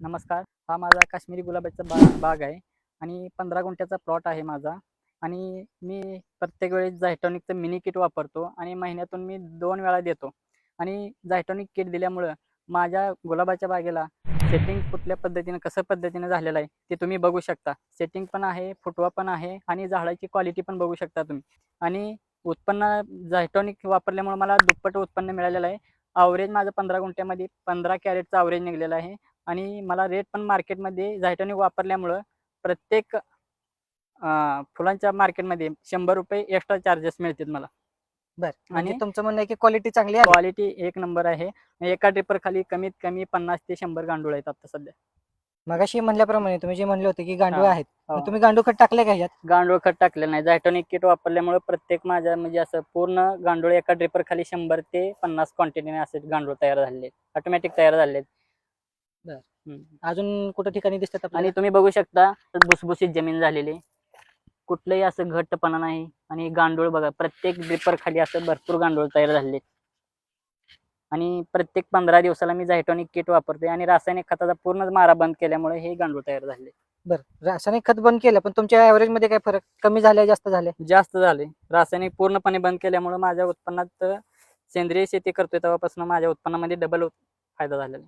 नमस्कार. हा माझा काश्मीरी गुलाबाचा बा बाग आहे आणि पंधरा गुंठ्याचा प्लॉट आहे माझा. आणि मी प्रत्येक वेळेस झायटॉनिकचं मिनी किट वापरतो आणि महिन्यातून मी दोन वेळा देतो. आणि झायटॉनिक किट दिल्यामुळं माझ्या गुलाबाच्या बागेला सेटिंग कुठल्या पद्धतीनं कसं पद्धतीनं झालेलं आहे ते तुम्ही बघू शकता. सेटिंग पण आहे फुटवा पण आहे आणि झाडाची क्वालिटी पण बघू शकता तुम्ही. आणि उत्पन्न झायटॉनिक वापरल्यामुळे मला दुप्पट उत्पन्न मिळालेलं आहे. अवरेज माझं पंधरा गुंठ्यामध्ये पंधरा कॅरेटचा अवरेज निघालेला आहे. आणि मला रेट पण मार्केटमध्ये झायटॉनिक वापरल्यामुळं प्रत्येक फुलांच्या मार्केटमध्ये शंभर रुपये एक्स्ट्रा चार्जेस मिळतील मला बर म्हणजे आणि- तुमचं म्हणणं आहे की क्वालिटी चांगली आहे क्वालिटी एक नंबर आहे एका ड्रिपर खाली कमीत कमी पन्नास ते शंभर गांडूळ आहेत आता सध्या मगाशी म्हणल्याप्रमाणे तुम्ही जे म्हणले होते की गांडूळ. आहेत हो. तुम्ही गांडूळ खत टाकले का ह्यात गांडूळ खत टाकलेलं नाही झायटॉनिक किट वापरल्यामुळे प्रत्येक माझ्या म्हणजे असं पूर्ण गांडूळ एका ड्रिपर खाली शंभर ते पन्नास क्वांटिटीने असे गांडूळ तयार झालेले ऑटोमॅटिक तयार. हम्म. अजून कुठं ठिकाणी दिसतात आणि तुम्ही बघू शकता भुसभुशीत जमीन झालेली. कुठलंही असं घट्टपणा नाही. आणि गांडूळ बघा प्रत्येक ड्रिपर खाली असं भरपूर गांडूळ तयार झालेले आणि प्रत्येक पंधरा दिवसाला मी झायटॉनिक किट वापरते आणि रासायनिक खताचा पूर्णच मारा बंद केल्यामुळे हे गांडूळ तयार झाले. बरं. रासायनिक खत बंद केलं पण तुमच्या ऍव्हरेजमध्ये काय फरक? कमी झाले जास्त झाले? जास्त झाले. रासायनिक पूर्णपणे बंद केल्यामुळे माझ्या उत्पन्नात सेंद्रिय शेती करतोय तेव्हापासून माझ्या उत्पन्नामध्ये डबल फायदा झालेला